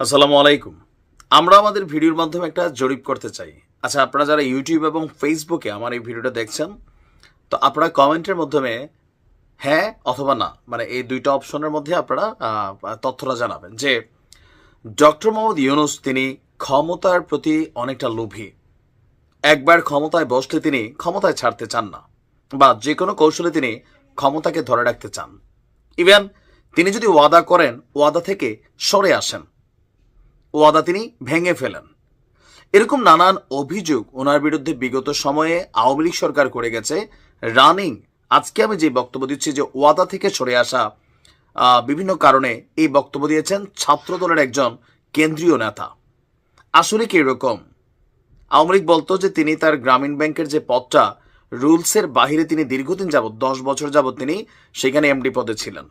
আসসালামু আলাইকুম। আমরা আমাদের ভিডিওর মাধ্যমে একটা জরিপ করতে চাই। আচ্ছা আপনারা যারা ইউটিউব এবং ফেসবুকে আমার এই ভিডিওটা দেখছেন, তো আপনারা কমেন্টের মাধ্যমে হ্যাঁ অথবা না মানে এই দুইটা অপশনের মধ্যে আপনারা তথ্যটা জানাবেন যে, ডক্টর মোহাম্মদ ইউনুস তিনি ক্ষমতার প্রতি অনেকটা লোভী। একবার ক্ষমতায় বসলে তিনি ক্ষমতায় ছাড়তে চান না বা যে কোনো কৌশলে তিনি ক্ষমতাকে ধরে রাখতে চান। ইভেন তিনি যদি ওয়াদা করেন, ওয়াদা থেকে সরে আসেন। ওয়াদা তিনি ভেঙে ফেলেন। এরকম নানান অভিযোগ ওনার বিরুদ্ধে বিগত সময়ে আওয়ামী লীগ সরকার করে গেছে। রানিং, আজকে আমি যে বক্তব্য দিচ্ছি যে ওয়াদা থেকে সরে আসা বিভিন্ন কারণে এই বক্তব্য দিয়েছেন ছাত্রদলের একজন কেন্দ্রীয় নেতা। আসলে কি এরকম? আওয়ামী লীগ বলতো যে তিনি তার গ্রামীণ ব্যাংকের যে পদটা, রুলসের বাহিরে তিনি দীর্ঘদিন যাবৎ, দশ বছর যাবৎ তিনি সেখানে এমডি পদে ছিলেন।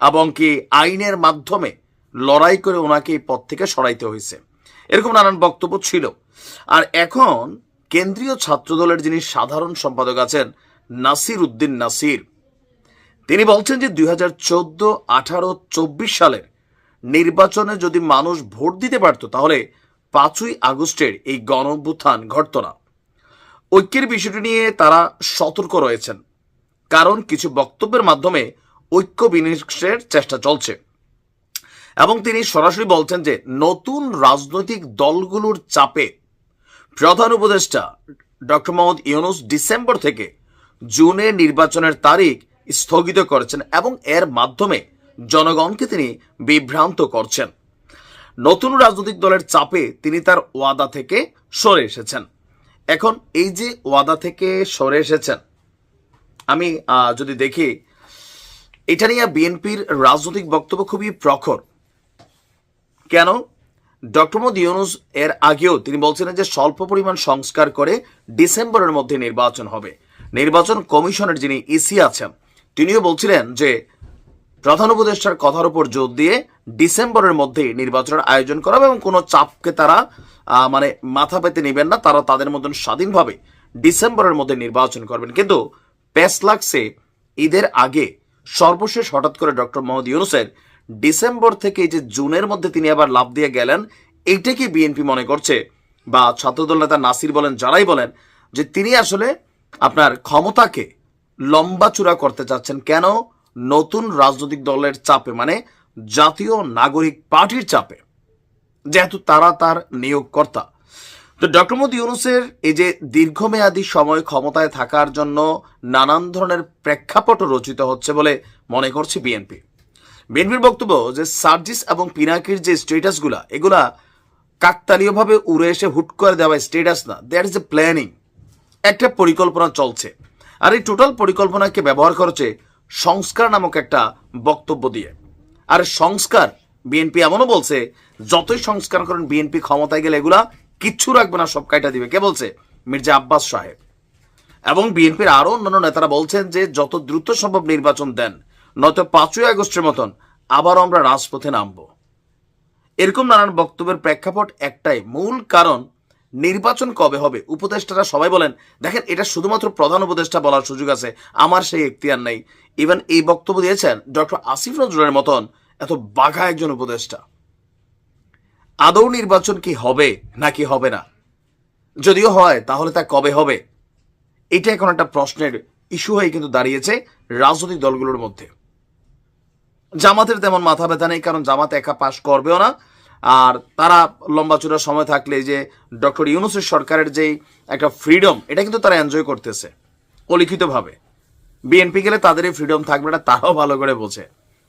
এবং কি আইনের মাধ্যমে লড়াই করে ওনাকে এই পদ থেকে সরাইতে হয়েছে। এরকম নানান বক্তব্য ছিল। আর এখন কেন্দ্রীয় ছাত্রদলের যিনি সাধারণ সম্পাদক আছেন নাসির উদ্দিন নাসির, তিনি বলছেন যে দুই হাজার চোদ্দ, আঠারো, চব্বিশ সালের নির্বাচনে যদি মানুষ ভোট দিতে পারত, তাহলে পাঁচই আগস্টের এই গণ অভ্যুত্থান ঘটত না। ঐক্যের বিষয়টি নিয়ে তারা সতর্ক রয়েছেন, কারণ কিছু বক্তব্যের মাধ্যমে ঐক্য বিনিষ্টের চেষ্টা চলছে। এবং তিনি সরাসরি বলছেন যে নতুন রাজনৈতিক দলগুলোর চাপে প্রধান উপদেষ্টা ডক্টর মোহাম্মদ ইউনুস ডিসেম্বর থেকে জুনে নির্বাচনের তারিখ স্থগিত করেছেন এবং এর মাধ্যমে জনগণকে তিনি বিভ্রান্ত করছেন। নতুন রাজনৈতিক দলের চাপে তিনি তার ওয়াদা থেকে সরে এসেছেন। এখন এই যে ওয়াদা থেকে সরে এসেছেন, আমি যদি দেখি, এটা নিয়ে বিএনপির রাজনৈতিক বক্তব্য খুবই প্রখর। কেন? ডক্টর মোদী ইউনুস এর আগেও তিনি বলছিলেন যে স্বল্প পরিমাণ সংস্কার করে ডিসেম্বরের মধ্যে নির্বাচন হবে। নির্বাচন কমিশনের যিনি ইসি আছেন, তিনিও বলছিলেন যে প্রধান উপদেষ্টার কথার উপর জোর দিয়ে ডিসেম্বরের মধ্যে নির্বাচনের আয়োজন করা এবং কোনো চাপকে তারা মানে মাথা পেতে নেবেন না, তারা তাদের মতন স্বাধীনভাবে ডিসেম্বরের মধ্যে নির্বাচন করবেন। কিন্তু প্যাস লাগছে ঈদের আগে সর্বশেষ হঠাৎ করে ডক্টর মোহাম্মদ ইউনুসের ডিসেম্বর থেকে এই যে জুনের মধ্যে তিনি আবার লাভ দিয়ে গেলেন এইটা কি বিএনপি মনে করছে বা ছাত্রদল নেতা নাসির বলেন, যারাই বলেন, যে তিনি আসলে আপনার ক্ষমতাকে লম্বা চূড়া করতে চাচ্ছেন। কেন? নতুন রাজনৈতিক দলের চাপে মানে জাতীয় নাগরিক পার্টির চাপে, যেহেতু তারা তার নিয়োগকর্তা। তো ডক্টর মোদী ইউনুসের এই যে দীর্ঘমেয়াদী সময় ক্ষমতায় থাকার জন্য নানান ধরনের প্রেক্ষাপট রচিত হচ্ছে বলে মনে করছে বিএনপি। বিএনপির বক্তব্য যে সার্জিস এবং পিনাকির যে স্টেটাসগুলা এগুলা কাকতালীয়ভাবে উড়ে এসে হুট করে দেওয়া স্টেটাস না। দ্যাট ইজ এ প্ল্যানিং একটা পরিকল্পনা চলছে। আর এই টোটাল পরিকল্পনাকে ব্যবহার করেছে সংস্কার নামক একটা বক্তব্য দিয়ে। আর সংস্কার বিএনপি এমনও বলছে, যতই সংস্কার করেন বিএনপি ক্ষমতায় গেলে এগুলা কিচ্ছু রাখবে না, সব কাইটা দিবে। কে বলছে? মির্জা আব্বাস সাহেব। এবং বিএনপির আরও অন্যান্য নেতারা বলছেন যে, যত দ্রুত সম্ভব নির্বাচন দেন। নয়তো পাঁচই আগস্টের মতন আবারও আমরা রাজপথে নামবো। এরকম নানান বক্তব্যের প্রেক্ষাপট একটাই, মূল কারণ নির্বাচন কবে হবে? উপদেষ্টারা সবাই বলেন, দেখেন, এটা শুধুমাত্র প্রধান উপদেষ্টা বলার সুযোগ আছে, আমার সেই এখতিয়ার নেই। ইভেন এই বক্তব্য দিয়েছেন ডক্টর আসিফ নজরুলের মতন এত বাঘা একজন উপদেষ্টা। আদৌ নির্বাচন কি হবে নাকি হবে না? যদিও হয়, তাহলে তা কবে হবে? এটা এখন একটা প্রশ্নের ইস্যু হয়ে কিন্তু দাঁড়িয়েছে রাজনৈতিক দলগুলোর মধ্যে। জামাতের তেমন মাথা ব্যথা নেই, কারণ জামাত একা পাশ করবেও না। আর তারা লম্বা চূড়া সময় থাকলে যে ডক্টর ইউনুসের সরকারের যেই একটা ফ্রিডম এটা কিন্তু তারা এনজয় করতেছে, অলিখিতভাবে। বিএনপি গেলে তাদের এই ফ্রিডম থাকবে না, তারাও ভালো করে বোঝে।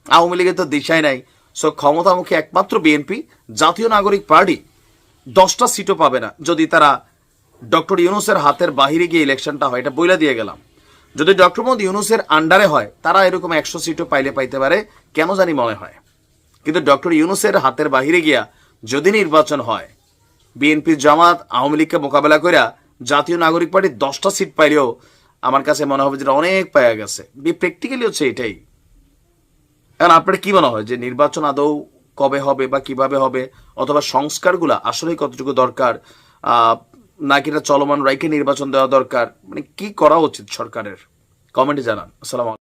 আওয়ামী লীগের তো দিশাই নাই। সো ক্ষমতামুখী একমাত্র বিএনপি জাতীয় নাগরিক পার্টি, দশটা সিটও পাবে না। যদি তারা ডক্টর ইউনুসের হাতের বাহিরে গিয়ে ইলেকশনটা হয়, এটা বইলা দিয়ে গেলাম। যদি ডক্টর মোহাম্মদ ইউনুসের আন্ডারে হয়, তারা এরকম একশো সিটও পাইলে পাইতে পারে, কেন জানি মনে হয়। কিন্তু ডক্টর ইউনুসের হাতের বাহিরে গিয়া যদি নির্বাচন হয় বিএনপি জামাত, আওয়ামী লীগকে মোকাবেলা কইরা জাতীয় নাগরিক পার্টি দশটা সিট পাইলেও আমার কাছে মনে হবে যেটা অনেক পাওয়া গেছে। প্র্যাকটিক্যালি হচ্ছে এটাই। এখন আপনার কি মনে হয় যে নির্বাচন আদৌ কবে হবে বা কীভাবে হবে? অথবা সংস্কারগুলো আসলে কতটুকু দরকার? নাকি এটা চলমান রাইকে নির্বাচন দেওয়া দরকার। মানে কি করা উচিত সরকারের? কমেন্টে জানান। আসসালাম